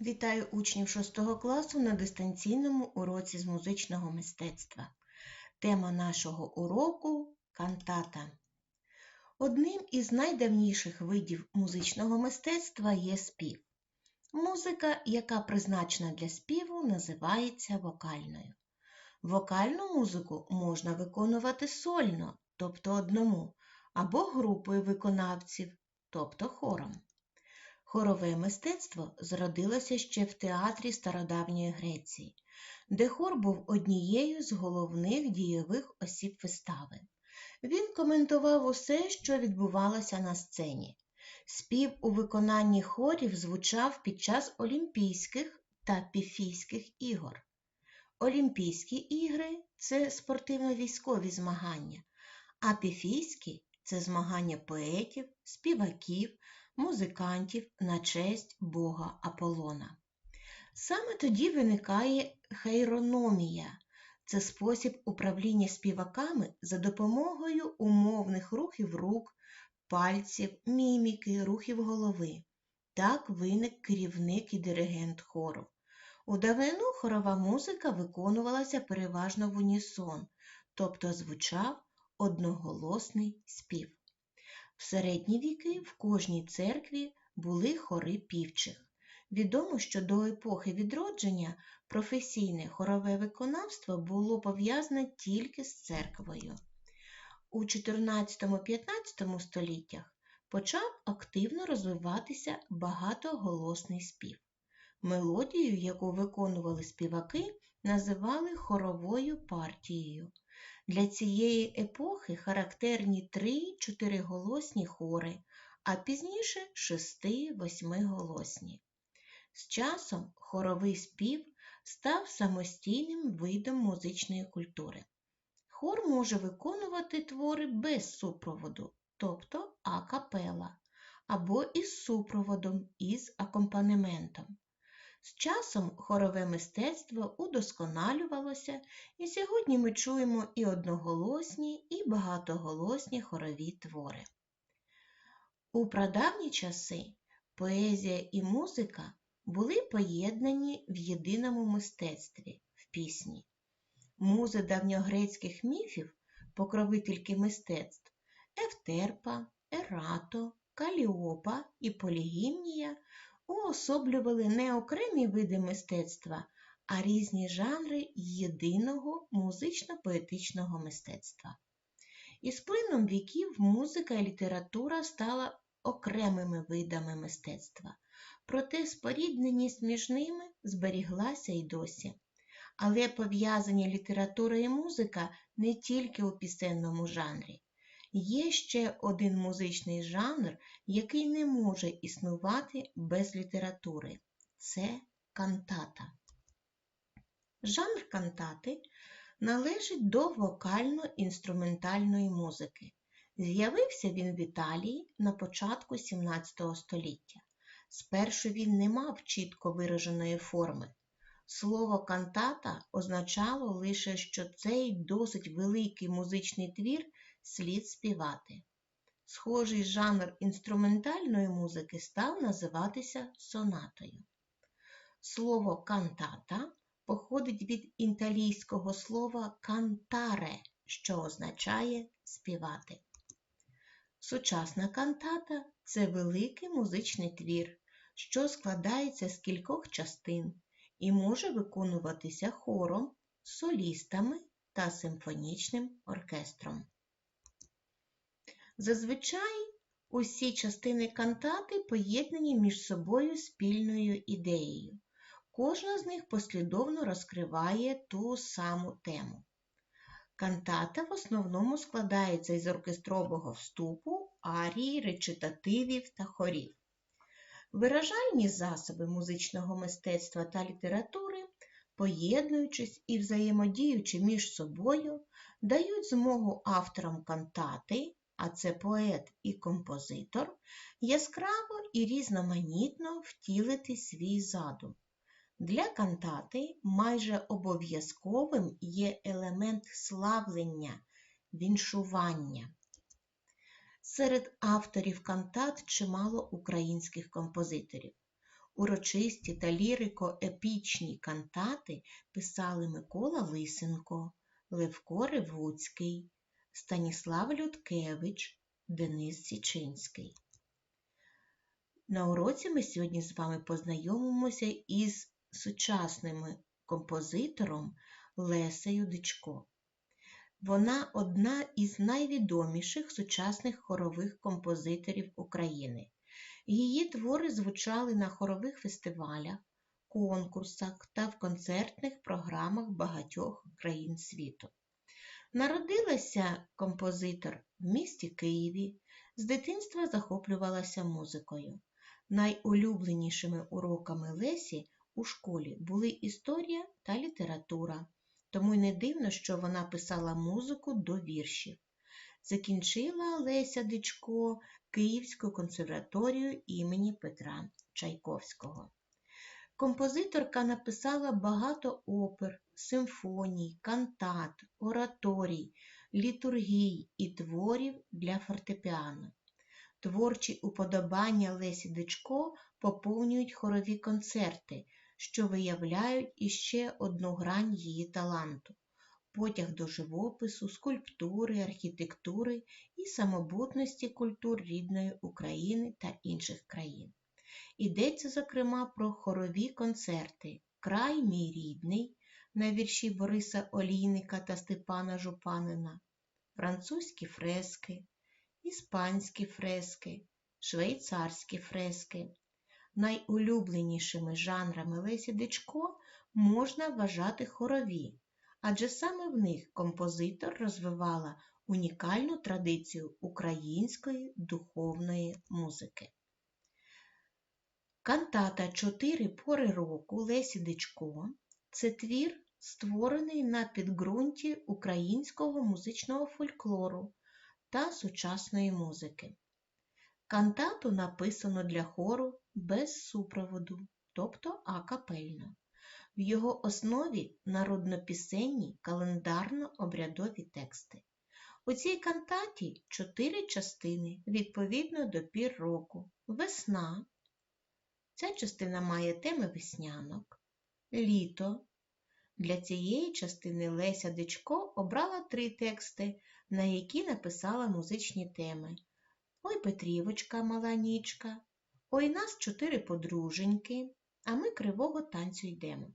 Вітаю учнів 6 класу на дистанційному уроці з музичного мистецтва. Тема нашого уроку кантата. Одним із найдавніших видів музичного мистецтва є спів. Музика, яка призначена для співу, називається вокальною. Вокальну музику можна виконувати сольно, тобто одному, або групою виконавців, тобто хором. Хорове мистецтво зродилося ще в театрі стародавньої Греції, де хор був однією з головних дійових осіб вистави. Він коментував усе, що відбувалося на сцені. Спів у виконанні хорів звучав під час Олімпійських та Піфійських ігор. Олімпійські ігри це спортивно-військові змагання, а піфійські це змагання поетів, співаків, музикантів на честь бога Аполлона. Саме тоді виникає хейрономія це спосіб управління співаками за допомогою умовних рухів рук, пальців, міміки, рухів голови. Так виник керівник і диригент хору. У давнину хорова музика виконувалася переважно в унісон, тобто звучав одноголосний спів. В середні віки в кожній церкві були хори півчих. Відомо, що до епохи відродження професійне хорове виконавство було пов'язане тільки з церквою. У 14-15 століттях почав активно розвиватися багатоголосний спів. Мелодію, яку виконували співаки, називали хоровою партією. Для цієї епохи характерні три-чотириголосні хори, а пізніше шести-восьмиголосні. З часом хоровий спів став самостійним видом музичної культури. Хор може виконувати твори без супроводу, тобто акапела, або із супроводом із акомпанементом. З часом хорове мистецтво удосконалювалося, і сьогодні ми чуємо і одноголосні, і багатоголосні хорові твори. У прадавні часи поезія і музика були поєднані в єдиному мистецтві в пісні. Музи давньогрецьких міфів, покровительки мистецтв Евтерпа, Ерато, Каліопа і Полігімнія уособлювали не окремі види мистецтва, а різні жанри єдиного музично-поетичного мистецтва. Із плином віків музика і література стала окремими видами мистецтва, проте спорідненість між ними зберіглася й досі. Але пов'язані література і музика не тільки у пісенному жанрі. Є ще один музичний жанр, який не може існувати без літератури це кантата. Жанр кантати належить до вокально-інструментальної музики. З'явився він в Італії на початку XVII століття. Спершу він не мав чітко вираженої форми. Слово кантата означало лише, що цей досить великий музичний твір слід співати. Схожий жанр інструментальної музики став називатися сонатою. Слово кантата походить від італійського слова кантаре, що означає співати. Сучасна кантата це великий музичний твір, що складається з кількох частин і може виконуватися хором, солістами та симфонічним оркестром. Зазвичай усі частини кантати поєднані між собою спільною ідеєю. Кожна з них послідовно розкриває ту саму тему. Кантата в основному складається із оркестрового вступу, арії, речитативів та хорів. Виражальні засоби музичного мистецтва та літератури, поєднуючись і взаємодіючи між собою, дають змогу авторам кантати, а це поет і композитор, яскраво і різноманітно втілити свій задум. Для кантати майже обов'язковим є елемент славлення, віншування. Серед авторів кантат чимало українських композиторів. Урочисті та лірико-епічні кантати писали Микола Лисенко, Левко Ревуцький, Станіслав Людкевич, Денис Січинський. На уроці ми сьогодні з вами познайомимося із сучасним композитором Лесею Дичко. Вона одна із найвідоміших сучасних хорових композиторів України. Її твори звучали на хорових фестивалях, конкурсах та в концертних програмах багатьох країн світу. Народилася композитор в місті Києві, з дитинства захоплювалася музикою. Найулюбленішими уроками Лесі у школі були історія та література, тому й не дивно, що вона писала музику до віршів. Закінчила Леся Дичко Київську консерваторію імені Петра Чайковського. Композиторка написала багато опер, симфоній, кантат, ораторій, літургій і творів для фортепіано. Творчі уподобання Лесі Дичко поповнюють хорові концерти, що виявляють іще одну грань її таланту потяг до живопису, скульптури, архітектури і самобутності культур рідної України та інших країн. Йдеться, зокрема, про хорові концерти Край мій рідний на вірші Бориса Олійника та Степана Жупанина, французькі фрески, іспанські фрески, швейцарські фрески. Найулюбленішими жанрами Лесі Дичко можна вважати хорові, адже саме в них композитор розвивала унікальну традицію української духовної музики. Кантата Чотири пори року Лесі Дичко це твір, створений на підґрунті українського музичного фольклору та сучасної музики. Кантату написано для хору без супроводу, тобто акапельно. В його основі народнопісенні календарно-обрядові тексти. У цій кантаті чотири частини відповідно до пір року. Весна. Ця частина має теми веснянок, літо. Для цієї частини Леся Дичко обрала три тексти, на які написала музичні теми. Ой Петрівочка, мала нічка, Ой нас чотири подруженьки, а ми кривого танцю йдемо.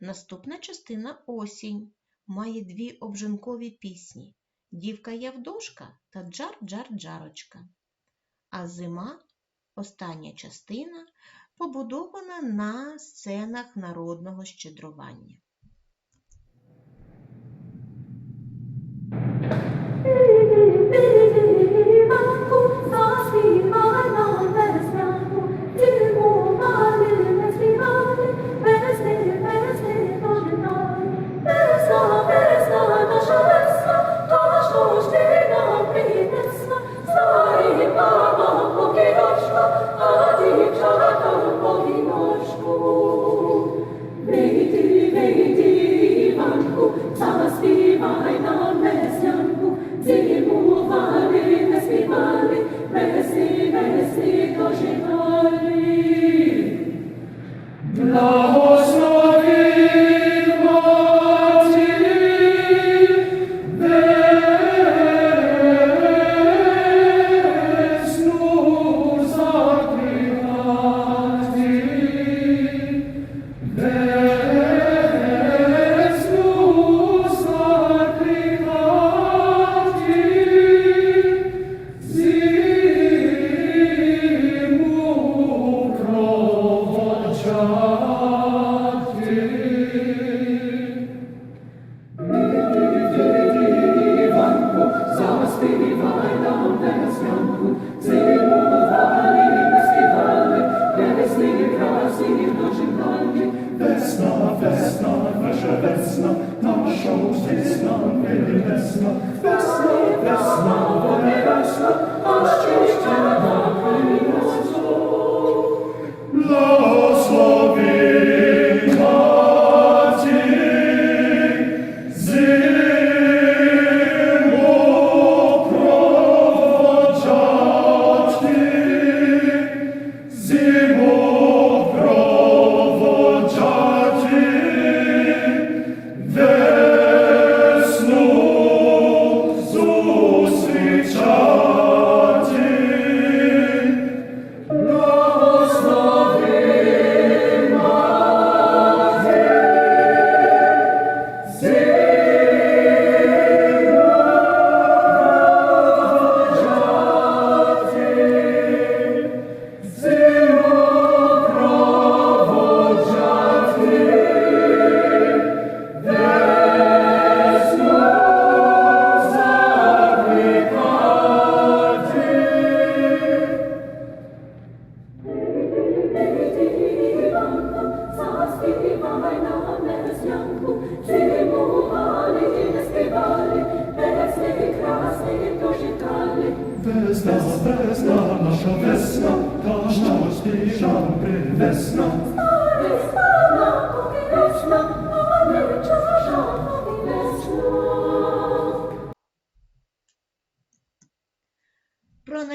Наступна частина осінь має дві обжинкові пісні Дівка Явдошка та Джар-Джар-Джарочка. А зима, остання частина, побудована на сценах народного щедрування.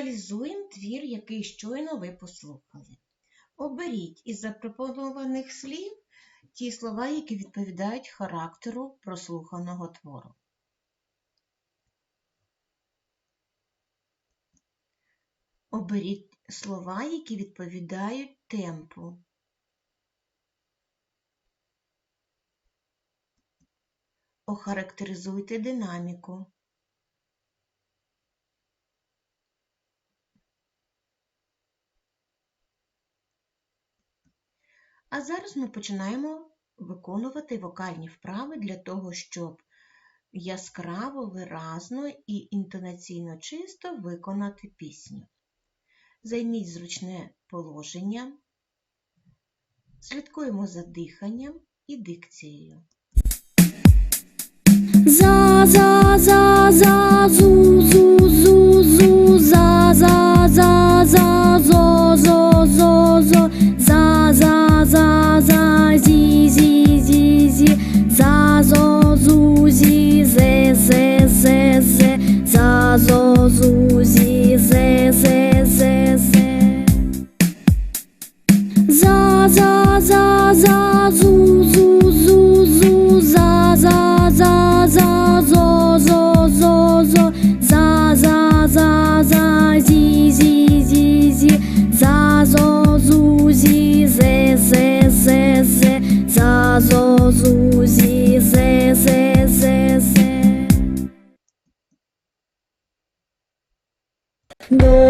проаналізуємо твір, який щойно ви послухали. Оберіть із запропонованих слів ті слова, які відповідають характеру прослуханого твору. Оберіть слова, які відповідають темпу. Охарактеризуйте динаміку. А зараз ми починаємо виконувати вокальні вправи для того, щоб яскраво, виразно і інтонаційно чисто виконати пісню. Займіть зручне положення, слідкуємо за диханням і дикцією. За, за, за, за, зу, зу, зу, зу, за, за, за, за, зо, зо, зо, зо. No.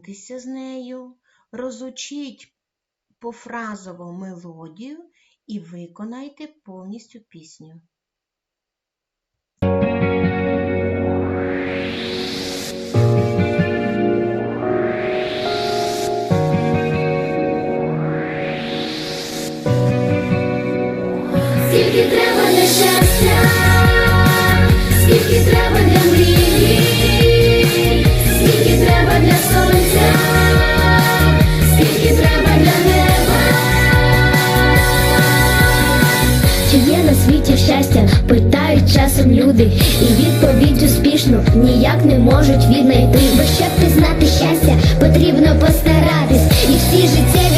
познайомтеся з нею, розучіть пофразово мелодію і виконайте повністю пісню. Скільки треба нещастя, скільки треба. люди, і відповідь успішну ніяк не можуть віднайти. Бо щоб пізнати щастя, потрібно постаратись і всі життя.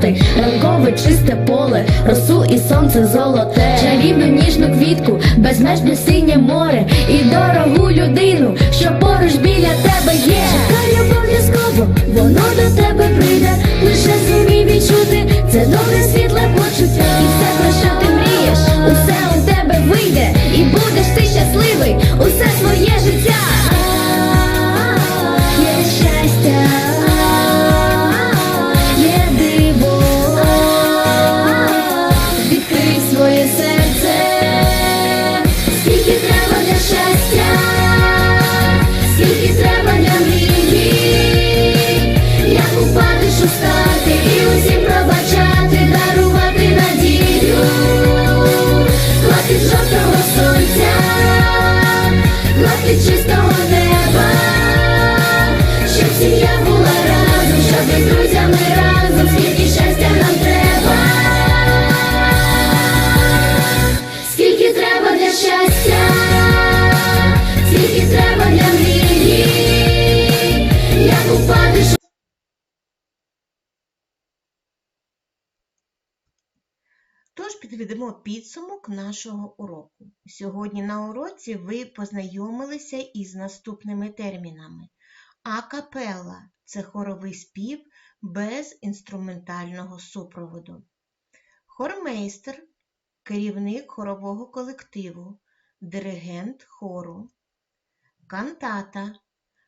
Помічати Ранкове чисте поле, росу і сонце золоте. Чарівну ніжну квітку, безмежне синє море І дорогу людину, що поруч підсумок нашого уроку. Сьогодні на уроці ви познайомилися із наступними термінами. Акапелла це хоровий спів без інструментального супроводу. Хормейстер керівник хорового колективу, диригент хору. Кантата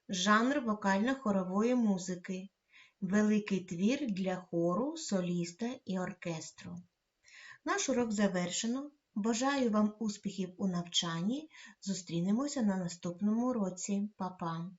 жанр вокально-хорової музики, великий твір для хору, соліста і оркестру. Наш урок завершено. Бажаю вам успіхів у навчанні. Зустрінемося на наступному році. Па-па!